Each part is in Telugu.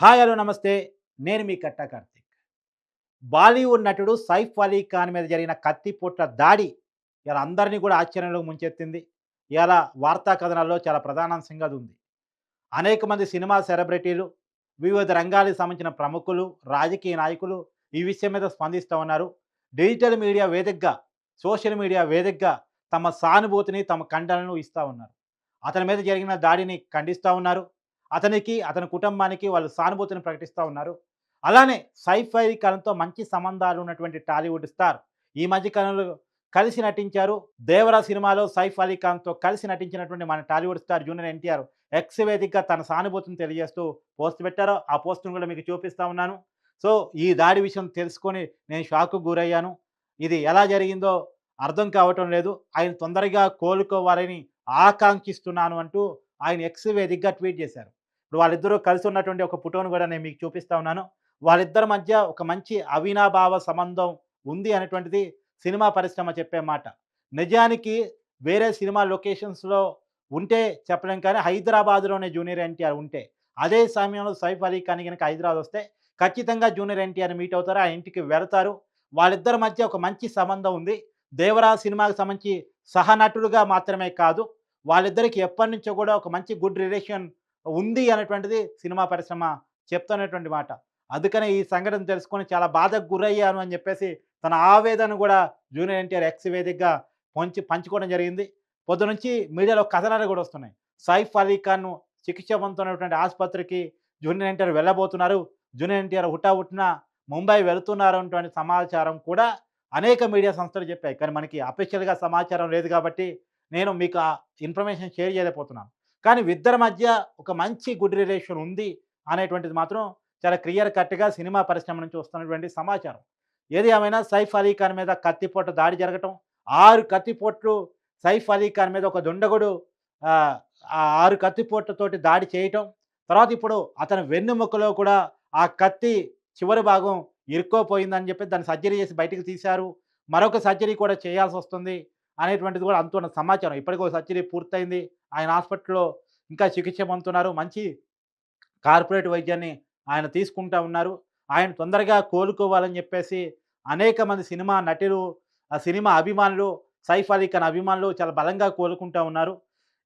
హాయ్ హలో నమస్తే. నేను మీ కట్ట కార్తిక్. బాలీవుడ్ నటుడు సైఫ్ అలీ ఖాన్ మీద జరిగిన కత్తిపోట్ల దాడి ఇలా అందరినీ కూడా ఆశ్చర్యంలో ముంచెత్తింది. ఇలా వార్తా కథనాల్లో చాలా ప్రధానాంశంగా ఉంది. అనేక మంది సినిమా సెలబ్రిటీలు వివిధ రంగాలకు సంబంధించిన ప్రముఖులు రాజకీయ నాయకులు ఈ విషయం మీద స్పందిస్తూ ఉన్నారు. డిజిటల్ మీడియా వేదికగా సోషల్ మీడియా వేదికగా తమ సానుభూతిని తమ ఖండనను ఇస్తూ ఉన్నారు. అతని మీద జరిగిన దాడిని ఖండిస్తూ ఉన్నారు. అతనికి అతని కుటుంబానికి వాళ్ళు సానుభూతిని ప్రకటిస్తూ ఉన్నారు. అలానే సైఫ్ అలీ ఖాన్తో మంచి సంబంధాలు ఉన్నటువంటి టాలీవుడ్ స్టార్ ఈ మధ్య కాలంలో కలిసి నటించారు. దేవరా సినిమాలో సైఫ్ అలీ ఖాన్తో కలిసి నటించినటువంటి మన Tollywood star junior NTR X వేదికగా తన సానుభూతిని తెలియజేస్తూ పోస్ట్ పెట్టారు ఆ పోస్ట్ను కూడా మీకు చూపిస్తా ఉన్నాను. సో ఈ దాడి విషయం తెలుసుకొని నేను షాక్కు గురయ్యాను. ఇది ఎలా జరిగిందో అర్థం కావటం లేదు. ఆయన తొందరగా కోలుకోవాలని ఆకాంక్షిస్తున్నాను అంటూ ఆయన ఎక్స్ వేదికగా ట్వీట్ చేశారు. ఇప్పుడు వాళ్ళిద్దరూ కలిసి ఉన్నటువంటి ఒక ఫోటోను కూడా నేను మీకు చూపిస్తా ఉన్నాను. వాళ్ళిద్దరి మధ్య ఒక మంచి అవినాభావ సంబంధం ఉంది అనేటువంటిది సినిమా పరిశ్రమ చెప్పే మాట. నిజానికి వేరే సినిమా లొకేషన్స్లో ఉంటే చెప్పలేం కానీ హైదరాబాద్లోనే జూనియర్ ఎన్టీఆర్ ఉంటే అదే సమయంలో సైఫ్ అలీ ఖాన్ కనుక హైదరాబాద్ వస్తే ఖచ్చితంగా జూనియర్ ఎన్టీఆర్ మీట్ అవుతారు ఆ ఇంటికి వెళతారు. వాళ్ళిద్దరి మధ్య ఒక మంచి సంబంధం ఉంది. దేవరా సినిమాకి సంబంధించి సహనటుడుగా మాత్రమే కాదు వాళ్ళిద్దరికి ఎప్పటి నుంచో కూడా ఒక మంచి గుడ్ రిలేషన్ ఉంది అనేటువంటిది సినిమా పరిశ్రమ చెప్తున్నటువంటి మాట. అందుకనే ఈ సంఘటన తెలుసుకొని చాలా బాధకు గురయ్యాను అని చెప్పేసి తన ఆవేదన కూడా జూనియర్ ఎన్టీఆర్ ఎక్స్ వేదికగా పంచి పంచుకోవడం జరిగింది. పొద్దు నుంచి మీడియాలో కథనాలు కూడా వస్తున్నాయి. సైఫ్ అలీ ఖాన్ను చికిత్స పొందుతున్నటువంటి ఆసుపత్రికి జూనియర్ ఎన్టీఆర్ వెళ్ళబోతున్నారు. జూనియర్ ఎన్టీఆర్ హుటాహుటిన ముంబై వెళుతున్నారు అటువంటి సమాచారం కూడా అనేక మీడియా సంస్థలు చెప్పాయి. కానీ మనకి అఫీషియల్గా సమాచారం లేదు కాబట్టి నేను మీకు ఆ ఇన్ఫర్మేషన్ షేర్ చేయలేకపోతున్నాను. కానీ ఇద్దరి మధ్య ఒక మంచి గుడ్ రిలేషన్ ఉంది అనేటువంటిది మాత్రం చాలా క్లియర్ కట్గా సినిమా పరిశ్రమ నుంచి వస్తున్నటువంటి సమాచారం. ఏది ఏమైనా సైఫ్ అలీ ఖాన్ మీద కత్తిపోట దాడి జరగటం ఆరు కత్తిపోట్లు సైఫ్ అలీ ఖాన్ మీద ఒక దుండగుడు ఆరు కత్తిపోట్లతోటి దాడి చేయటం తర్వాత ఇప్పుడు అతని వెన్నుముకలో కూడా ఆ కత్తి చివరి భాగం ఇరుక్కోపోయిందని చెప్పి దాన్ని సర్జరీ చేసి బయటకు తీశారు. మరొక సర్జరీ కూడా చేయాల్సి వస్తుంది. అనేటువంటిది కూడా అంతున్న సమాచారం. ఇప్పటికీ ఒక సర్జరీ పూర్తయింది. ఆయన హాస్పిటల్లో ఇంకా చికిత్స పొందుతున్నారు. మంచి కార్పొరేట్ వైద్యాన్ని ఆయన తీసుకుంటా ఉన్నారు. ఆయన తొందరగా కోలుకోవాలని చెప్పేసి అనేక మంది సినిమా నటులు ఆ సినిమా అభిమానులు సైఫ్ అలీ ఖాన్ అభిమానులు చాలా బలంగా కోలుకుంటా ఉన్నారు.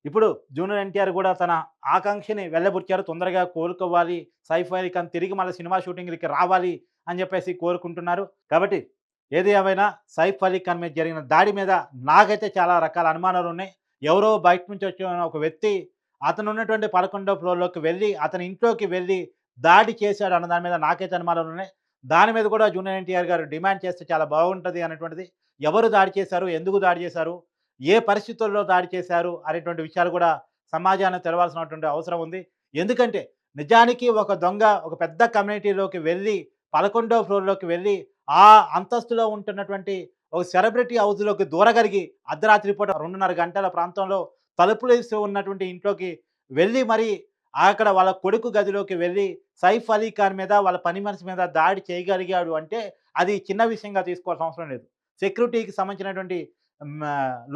ఇప్పుడు జూనియర్ ఎన్టీఆర్ కూడా తన ఆకాంక్షని వెళ్ళబుచ్చారు తొందరగా కోలుకోవాలి. సైఫ్ అలీ ఖాన్ తిరిగి మళ్ళీ సినిమా షూటింగ్లకి రావాలి అని చెప్పేసి కోరుకుంటున్నారు. కాబట్టి ఏది ఏమైనా సైఫ్ అలీ ఖాన్ మీద జరిగిన దాడి మీద నాకైతే చాలా రకాల అనుమానాలు ఉన్నాయి. ఎవరో బయట నుంచి వచ్చిన ఒక వ్యక్తి అతను ఉన్నటువంటి పదకొండో ఫ్లోర్లోకి వెళ్ళి అతని ఇంట్లోకి వెళ్ళి దాడి చేశాడు అన్న దాని మీద నాకైతే అనుమానాలు ఉన్నాయి. దాని మీద కూడా జూనియర్ ఎన్టీఆర్ గారు డిమాండ్ చేస్తే చాలా బాగుంటుంది అనేటువంటిది. ఎవరు దాడి చేశారు? ఎందుకు దాడి చేశారు? ఏ పరిస్థితుల్లో దాడి చేశారు? అనేటువంటి విషయాలు కూడా సమాజాన్ని తెలవాల్సినటువంటి అవసరం ఉంది. ఎందుకంటే నిజానికి ఒక దొంగ ఒక పెద్ద కమ్యూనిటీలోకి వెళ్ళి పదకొండో ఫ్లోర్లోకి వెళ్ళి ఆ అంతస్తులో ఉంటున్నటువంటి ఒక సెలబ్రిటీ హౌస్లోకి దూరగలిగి అర్ధరాత్రి పూట రెండున్నర గంటల ప్రాంతంలో తలుపులేసి ఉన్నటువంటి ఇంట్లోకి వెళ్ళి మరి అక్కడ వాళ్ళ కొడుకు గదిలోకి వెళ్ళి సైఫ్ అలీ ఖాన్ మీద వాళ్ళ పని మనిషి మీద దాడి చేయగలిగాడు అంటే అది చిన్న విషయంగా తీసుకోవాల్సిన అవసరం లేదు. సెక్యూరిటీకి సంబంధించినటువంటి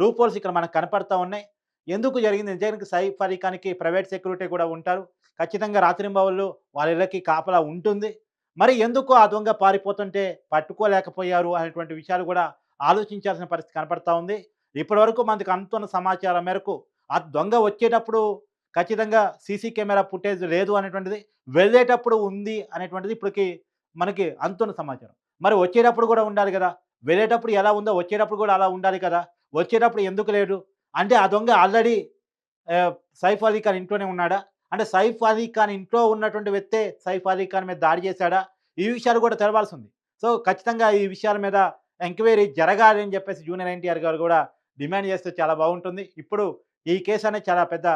లూపోల్స్ ఇక్కడ మనకు కనపడతా ఉన్నాయి. ఎందుకు జరిగింది? నిజానికి సైఫ్ అలీ ఖాన్కి ప్రైవేట్ సెక్యూరిటీ కూడా ఉంటారు. ఖచ్చితంగా రాత్రింబవళ్ళు వాళ్ళ ఇళ్ళకి కాపలా ఉంటుంది. మరి ఎందుకు ఆ దొంగ పారిపోతుంటే పట్టుకోలేకపోయారు అనేటువంటి విషయాలు కూడా ఆలోచించాల్సిన పరిస్థితి కనపడతా ఉంది. ఇప్పటివరకు మనకు అందుతున్న సమాచారం మేరకు ఆ దొంగ వచ్చేటప్పుడు ఖచ్చితంగా సీసీ కెమెరా ఫుటేజ్ లేదు అనేటువంటిది వెళ్ళేటప్పుడు ఉంది అనేటువంటిది ఇప్పటికి మనకి అందుతున్న సమాచారం. మరి వచ్చేటప్పుడు కూడా ఉండాలి కదా. వెళ్ళేటప్పుడు ఎలా ఉందో వచ్చేటప్పుడు కూడా అలా ఉండాలి కదా. వచ్చేటప్పుడు ఎందుకు లేడు? అంటే ఆ దొంగ ఆల్రెడీ సైఫ్ అలీ ఖాన్ ఇంట్లోనే ఉన్నాడా? అంటే సైఫ్ అలీ ఖాన్ ఇంట్లో ఉన్నటువంటి వ్యక్తే సైఫ్ అలీ ఖాన్ మీద దాడి చేశాడా? ఈ విషయాలు కూడా తెలవాల్సి ఉంది సో ఖచ్చితంగా ఈ విషయాల మీద ఎంక్వైరీ జరగాలి అని చెప్పేసి జూనియర్ ఎన్టీఆర్ గారు కూడా డిమాండ్ చేస్తే చాలా బాగుంటుంది. ఇప్పుడు ఈ కేసు అనేది చాలా పెద్ద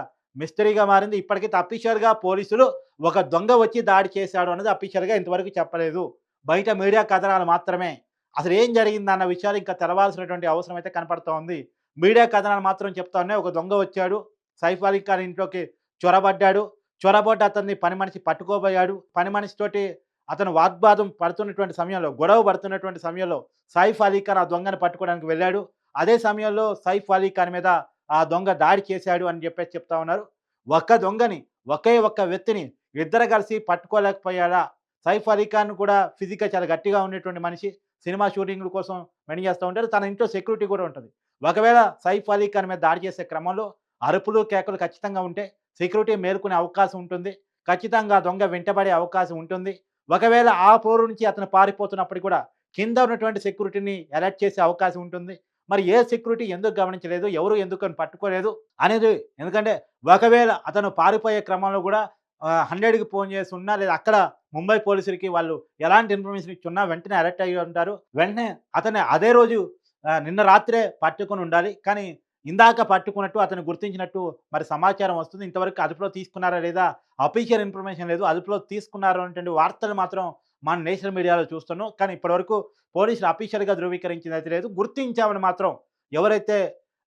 మిస్టరీగా మారింది. ఇప్పటికీ అఫీషియల్గా పోలీసులు ఒక దొంగ వచ్చి దాడి చేశాడు అనేది అఫీషియల్గా ఇంతవరకు చెప్పలేదు. బయట మీడియా కథనాలు మాత్రమే. అసలు ఏం జరిగింది అన్న విషయాలు ఇంకా తెలవాల్సినటువంటి అవసరం అయితే కనపడుతోంది. మీడియా కథనాలు మాత్రం చెప్తా ఒక దొంగ వచ్చాడు. సైఫ్ అలీ ఖాన్ ఇంట్లోకి చొరబడ్డాడు. చొరబడ్డ అతన్ని పని మనిషి పట్టుకోబోయాడు. పని మనిషితోటి అతను వాగ్వాదం పడుతున్నటువంటి సమయంలో గొడవ పడుతున్నటువంటి సమయంలో సైఫ్ అలీ ఖాన్ ఆ దొంగను పట్టుకోవడానికి వెళ్ళాడు. అదే సమయంలో సైఫ్ అలీ ఖాన్ మీద ఆ దొంగ దాడి చేశాడు అని చెప్పేసి చెప్తా ఉన్నారు. ఒక్క దొంగని ఒకే ఒక్క వ్యక్తిని ఇద్దరు కలిసి పట్టుకోలేకపోయాడా? సైఫ్ అలీ ఖాన్ కూడా ఫిజికల్ చాలా గట్టిగా ఉండేటువంటి మనిషి. సినిమా షూటింగ్ల కోసం మెని చేస్తూ ఉంటారు తన ఇంట్లో సెక్యూరిటీ కూడా ఉంటుంది. ఒకవేళ సైఫ్ అలీ ఖాన్ మీద దాడి చేసే క్రమంలో అరుపులు కేకలు ఖచ్చితంగా ఉంటే సెక్యూరిటీ మేలుకునే అవకాశం ఉంటుంది. ఖచ్చితంగా దొంగ వెంటబడే అవకాశం ఉంటుంది. ఒకవేళ ఆ పోరు నుంచి అతను పారిపోతున్నప్పుడు కూడా కింద ఉన్నటువంటి సెక్యూరిటీని అలర్ట్ చేసే అవకాశం ఉంటుంది. మరి ఏ సెక్యూరిటీ ఎందుకు గమనించలేదు? ఎవరు ఎందుకు అని పట్టుకోలేదు? అనేది ఎందుకంటే ఒకవేళ అతను పారిపోయే క్రమంలో కూడా హండ్రెడ్కి ఫోన్ చేసి ఉన్నా లేదా అక్కడ ముంబై పోలీసులకి వాళ్ళు ఎలాంటి ఇన్ఫర్మేషన్ ఇచ్చున్నా వెంటనే అలర్ట్ అయ్యి ఉంటారు. వెంటనే అతన్ని అదే రోజు నిన్న రాత్రే పట్టుకొని ఉండాలి. కానీ ఇందాక పట్టుకున్నట్టు అతను గుర్తించినట్టు మరి సమాచారం వస్తుంది. ఇంతవరకు అదుపులో తీసుకున్నారా లేదా? అఫీషియల్ ఇన్ఫర్మేషన్ లేదు. అదుపులో తీసుకున్నారు అనేటువంటి వార్తలు మాత్రం మన నేషనల్ మీడియాలో చూస్తున్నాం. కానీ ఇప్పటివరకు పోలీసులు అఫీషియల్గా ధృవీకరించింది అయితే లేదు. గుర్తించామని మాత్రం ఎవరైతే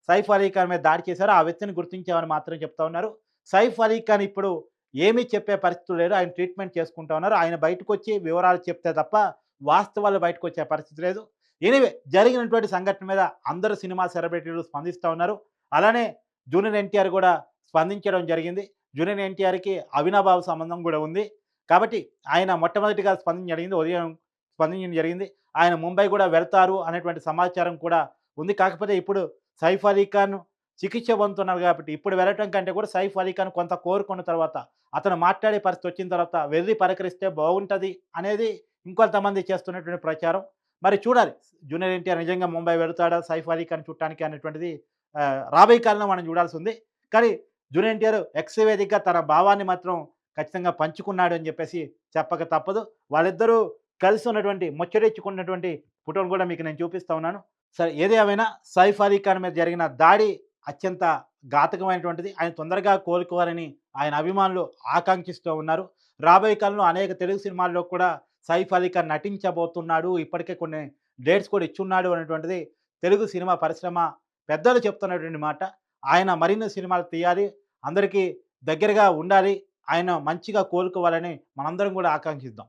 సైఫ్ అలీ ఖాన్ మీద దాడి చేశారో ఆ వ్యక్తిని గుర్తించామని మాత్రం చెప్తా ఉన్నారు. సైఫ్ అలీ ఖాన్ ఇప్పుడు ఏమీ చెప్పే పరిస్థితి లేదు ఆయన ట్రీట్మెంట్ చేసుకుంటా ఉన్నారు. ఆయన బయటకు వచ్చి వివరాలు చెప్తే తప్ప వాస్తవాలు బయటకు వచ్చే పరిస్థితి లేదు. ఎనివే జరిగినటువంటి సంఘటన మీద అందరూ సినిమా సెలబ్రిటీలు స్పందిస్తూ ఉన్నారు. అలానే జూనియర్ ఎన్టీఆర్ కూడా స్పందించడం జరిగింది. జూనియర్ ఎన్టీఆర్కి అవినాభావ సంబంధం కూడా ఉంది. కాబట్టి ఆయన మొట్టమొదటిగా స్పందించడం జరిగింది. ఉదయం స్పందించడం జరిగింది. ఆయన ముంబై కూడా వెళ్తారు అనేటువంటి సమాచారం కూడా ఉంది. కాకపోతే ఇప్పుడు సైఫ్ అలీ ఖాన్ చికిత్స పొందుతున్నారు కాబట్టి ఇప్పుడు వెళ్ళటం కంటే కూడా సైఫ్ అలీ ఖాన్ కొంత కోరుకున్న తర్వాత అతను మాట్లాడే పరిస్థితి వచ్చిన తర్వాత వెళ్ళి పరికరిస్తే బాగుంటుంది అనేది ఇంకొంతమంది చేస్తున్నటువంటి ప్రచారం. మరి చూడాలి. జూనియర్ ఎన్టీఆర్ నిజంగా ముంబై వెళుతాడా? సైఫ్ అలీ ఖాన్ చుట్టానికి అనేటువంటిది రాబోయే కాలంలో మనం చూడాల్సి ఉంది. కానీ జూనియర్ ఎన్టీఆర్ ఎక్స్ వేదికగా తన భావాన్ని మాత్రం ఖచ్చితంగా పంచుకున్నాడు అని చెప్పేసి చెప్పక తప్పదు. వాళ్ళిద్దరూ కలిసి ఉన్నటువంటి ముచ్చటించుకున్నటువంటి ఫోటోలు కూడా మీకు నేను చూపిస్తూ ఉన్నాను. సరే ఏది ఏమైనా సైఫ్ అలీ ఖాన్ మీద జరిగిన దాడి అత్యంత ఘాతకమైనటువంటిది. ఆయన తొందరగా కోలుకోవాలని ఆయన అభిమానులు ఆకాంక్షిస్తూ ఉన్నారు. రాబోయే కాలంలో అనేక తెలుగు సినిమాల్లో కూడా సైఫ్ అలీ ఖాన్ నటించబోతున్నాడు ఇప్పటికే కొన్ని డేట్స్ కూడా ఇచ్చున్నాడు అనేటువంటిది తెలుగు సినిమా పరిశ్రమ పెద్దలు చెప్తున్నటువంటి మాట. ఆయన మరిన్ని సినిమాలు తీయాలి అందరికీ దగ్గరగా ఉండాలి ఆయన మంచిగా కోలుకోవాలని మనందరం కూడా ఆకాంక్షిద్దాం.